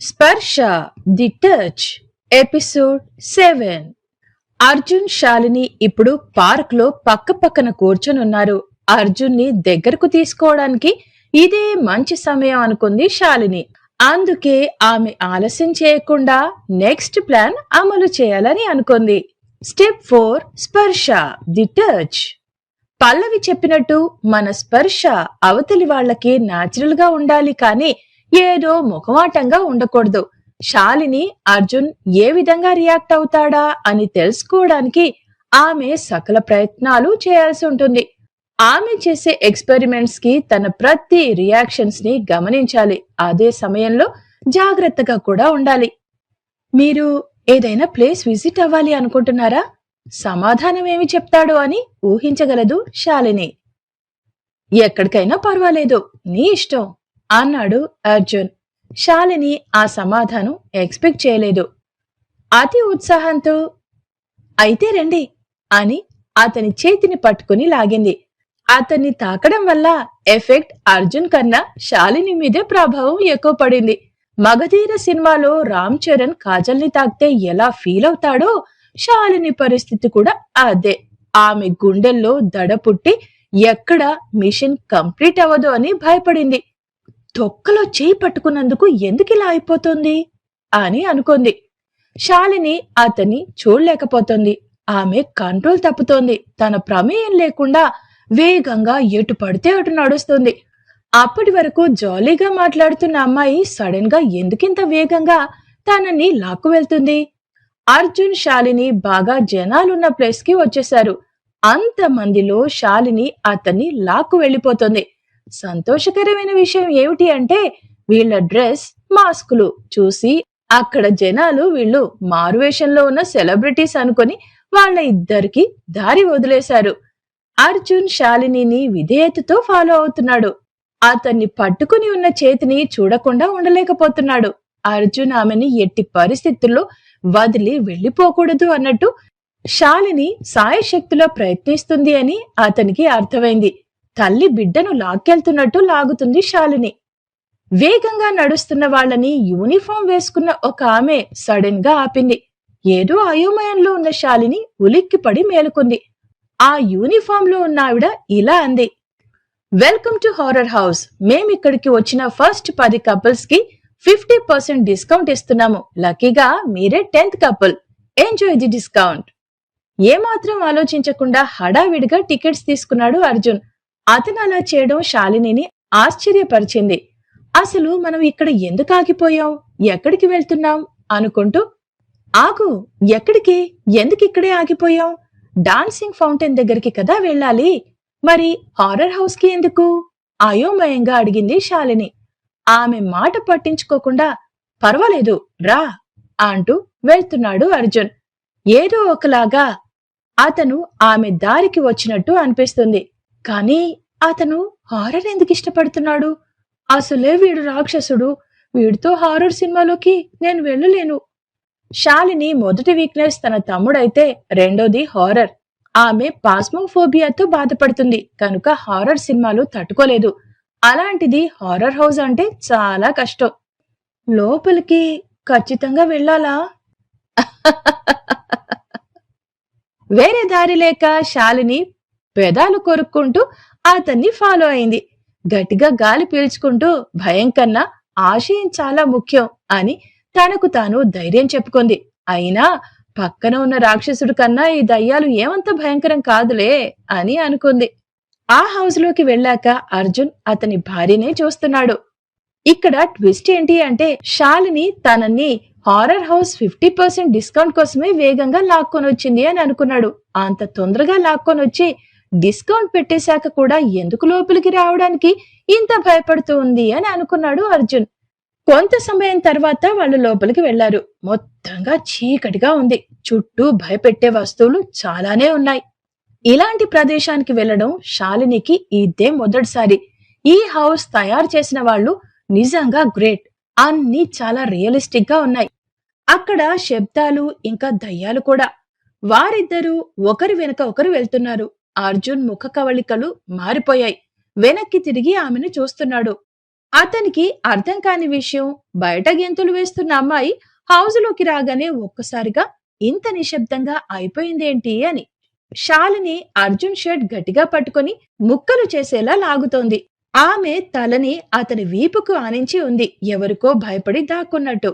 Sparsha the touch episode seven. Arjun Shalini ఇప్పుడు పార్క్లో పక్క పక్కన కూర్చొనున్నారు. అర్జున్ని దగ్గరకు తీసుకోవడానికి ఇదే మంచి సమయం అనుకుంది శాలిని. అందుకే ఆమె ఆలస్యం చేయకుండా నెక్స్ట్ ప్లాన్ అమలు చేయాలని అనుకుంది. Step four Sparsha the touch. Pallavi చెప్పినట్టు మన స్పర్శ అవతలి వాళ్ళకి నాచురల్గా ఉండాలి కానీ ఏదో ముఖమాటంగా ఉండకూడదు. శాలిని అర్జున్ ఏ విధంగా రియాక్ట్ అవుతాడా అని తెలుసుకోవడానికి ఆమె సకల ప్రయత్నాలు చేయాల్సి ఉంటుంది. ఆమె చేసే ఎక్స్పెరిమెంట్స్కి తన ప్రతి రియాక్షన్స్ని గమనించాలి. అదే సమయంలో జాగ్రత్తగా కూడా ఉండాలి. మీరు ఏదైనా ప్లేస్ విజిట్ అవ్వాలి అనుకుంటున్నారా? సమాధానం ఏమి చెప్తాడు అని ఊహించగలదు శాలిని. ఎక్కడికైనా పర్వాలేదు. నీ ఇష్టం. అన్నాడు అర్జున్. శాలిని ఆ సమాధానం ఎక్స్పెక్ట్ చేయలేదు. అతి ఉత్సాహంతో అయితే రండి అని అతని చేతిని పట్టుకుని లాగింది. అతన్ని తాకడం వల్ల ఎఫెక్ట్ అర్జున్ కన్నా శాలిని మీదే ప్రభావం ఎక్కువ పడింది. మగధీర సినిమాలో రామ్ చరణ్ కాజల్ని తాకితే ఎలా ఫీల్ అవుతాడో శాలిని పరిస్థితి కూడా అదే. ఆమె గుండెల్లో దడ పుట్టి ఎక్కడ మిషన్ కంప్లీట్ అవ్వదు అని భయపడింది. తొక్కలో చేయి పట్టుకున్నందుకు ఎందుకిలా అయిపోతుంది? అని అనుకుంది. శాలిని అతన్ని చూడలేకపోతుంది. ఆమె కంట్రోల్ తప్పుతోంది. తన ప్రమేయం లేకుండా వేగంగా ఎటు పడితే అటు నడుస్తుంది. అప్పటి వరకు జాలీగా మాట్లాడుతున్న అమ్మాయి సడన్గా ఎందుకింత వేగంగా తనని లాక్కు వెళ్తుంది? అర్జున్ శాలిని బాగా జనాలున్న ప్లేస్కి వచ్చేశారు. అంత మందిలో శాలిని అతన్ని లాక్కు వెళ్ళిపోతుంది. సంతోషకరమైన విషయం ఏమిటి అంటే వీళ్ళ డ్రెస్ మాస్కులు చూసి అక్కడ జనాలు వీళ్ళు మారువేషంలో ఉన్న సెలబ్రిటీస్ అనుకొని వాళ్ళ ఇద్దరికి దారి వదిలేశారు. అర్జున్ శాలినిని విధేయతతో ఫాలో అవుతున్నాడు. అతన్ని పట్టుకుని ఉన్న చేతిని చూడకుండా ఉండలేకపోతున్నాడు. అర్జున్ ఆమెని ఎట్టి పరిస్థితుల్లో వదిలి వెళ్ళిపోకూడదు అన్నట్టు శాలిని సాయశక్తిలో ప్రయత్నిస్తుంది అని అతనికి అర్థమైంది. తల్లి బిడ్డను లాక్కెళ్తున్నట్టు లాగుతుంది శాలిని. వేగంగా నడుస్తున్న వాళ్ళని యూనిఫామ్ వేసుకున్న ఒక ఆమె సడన్గా ఆపింది. ఏదో అయోమయంలో ఉన్న శాలిని ఉలిక్కిపడి మేలుకుంది. ఆ యూనిఫామ్లో ఉన్న ఆవిడ ఇలా అంది. Welcome to horror house. మేమిక్కడికి వచ్చిన ఫస్ట్ పది కపుల్స్కి ఫిఫ్టీ పర్సెంట్ డిస్కౌంట్ ఇస్తున్నాము. లక్కీగా మీరే tenth couple. Enjoy the discount. ఏమాత్రం ఆలోచించకుండా హడావిడిగా టికెట్స్ తీసుకున్నాడు అర్జున్. అతను అలా చేయడం శాలినిని ఆశ్చర్యపరిచింది. అసలు మనం ఇక్కడ ఎందుకు ఆగిపోయాం? ఎక్కడికి వెళ్తున్నాం? అనుకుంటూ ఆగు ఎక్కడికి? ఎందుకు ఇక్కడే ఆగిపోయాం? డాన్సింగ్ ఫౌంటైన్ దగ్గరికి కదా వెళ్ళాలి? మరి హారర్ హౌస్కి ఎందుకు? అయోమయంగా అడిగింది శాలిని. ఆమె మాట పట్టించుకోకుండా పర్వాలేదు రా అంటూ వెళ్తున్నాడు అర్జున్. ఏదో ఒకలాగా అతను ఆమె దారికి వచ్చినట్టు అనిపిస్తుంది. కానీ అతను హారర్ ఎందుకు ఇష్టపడుతున్నాడు? అసలే వీడు రాక్షసుడు. వీడితో హారర్ సినిమాలోకి నేను వెళ్ళలేను. శాలిని మొదటి వీక్నెస్ తన తమ్ముడైతే రెండోది హారర్. ఆమె పాస్మోఫోబియాతో బాధపడుతుంది. కనుక హారర్ సినిమాలు తట్టుకోలేదు. అలాంటిది హారర్ హౌస్ అంటే చాలా కష్టం. లోపలికి ఖచ్చితంగా వెళ్ళాలా? వేరే దారి లేక శాలిని పెదాలు కొరుక్కుంటూ అతన్ని ఫాలో అయింది. గట్టిగా గాలి పీల్చుకుంటూ భయం కన్నా ఆశయం చాలా ముఖ్యం అని తనకు తాను ధైర్యం చెప్పుకుంది. అయినా పక్కన ఉన్న రాక్షసుడు కన్నా ఈ దయ్యాలు ఏమంత భయంకరం కాదులే అని అనుకుంది. ఆ హౌస్లోకి వెళ్ళాక అర్జున్ అతని భార్యనే చూస్తున్నాడు. ఇక్కడ ట్విస్ట్ ఏంటి అంటే శాలిని తనని horror house fifty percent discount కోసమే వేగంగా లాక్కొని వచ్చింది అని అనుకున్నాడు. అంత తొందరగా లాక్కొని వచ్చి డిస్కౌంట్ పెట్టేశాక కూడా ఎందుకు లోపలికి రావడానికి ఇంత భయపడుతూ ఉంది అని అనుకున్నాడు అర్జున్. కొంత సమయం తర్వాత వాళ్ళు లోపలికి వెళ్ళారు మొత్తంగా చీకటిగా ఉంది. చుట్టూ భయపెట్టే వస్తువులు చాలానే ఉన్నాయి. ఇలాంటి ప్రదేశానికి వెళ్ళడం శాలినికి ఇదే మొదటిసారి. ఈ హౌస్ తయారు చేసిన వాళ్ళు నిజంగా గ్రేట్. అన్ని చాలా రియలిస్టిక్గా ఉన్నాయి. అక్కడ శబ్దాలు ఇంకా దయ్యాలు కూడా. వారిద్దరూ ఒకరి వెనక ఒకరు వెళ్తున్నారు. అర్జున్ ముఖ కవళికలు మారిపోయాయి. వెనక్కి తిరిగి ఆమెను చూస్తున్నాడు. అతనికి అర్థం కాని విషయం బయట గెంతులు వేస్తున్న అమ్మాయి హౌజులోకి రాగానే ఒక్కసారిగా ఇంత నిశ్శబ్దంగా అయిపోయిందేంటి? అని. శాలిని అర్జున్ షర్ట్ గట్టిగా పట్టుకుని ముక్కలు చేసేలా లాగుతోంది. ఆమె తలని అతని వీపుకు ఆనించి ఉంది. ఎవరికో భయపడి దాక్కున్నట్టు.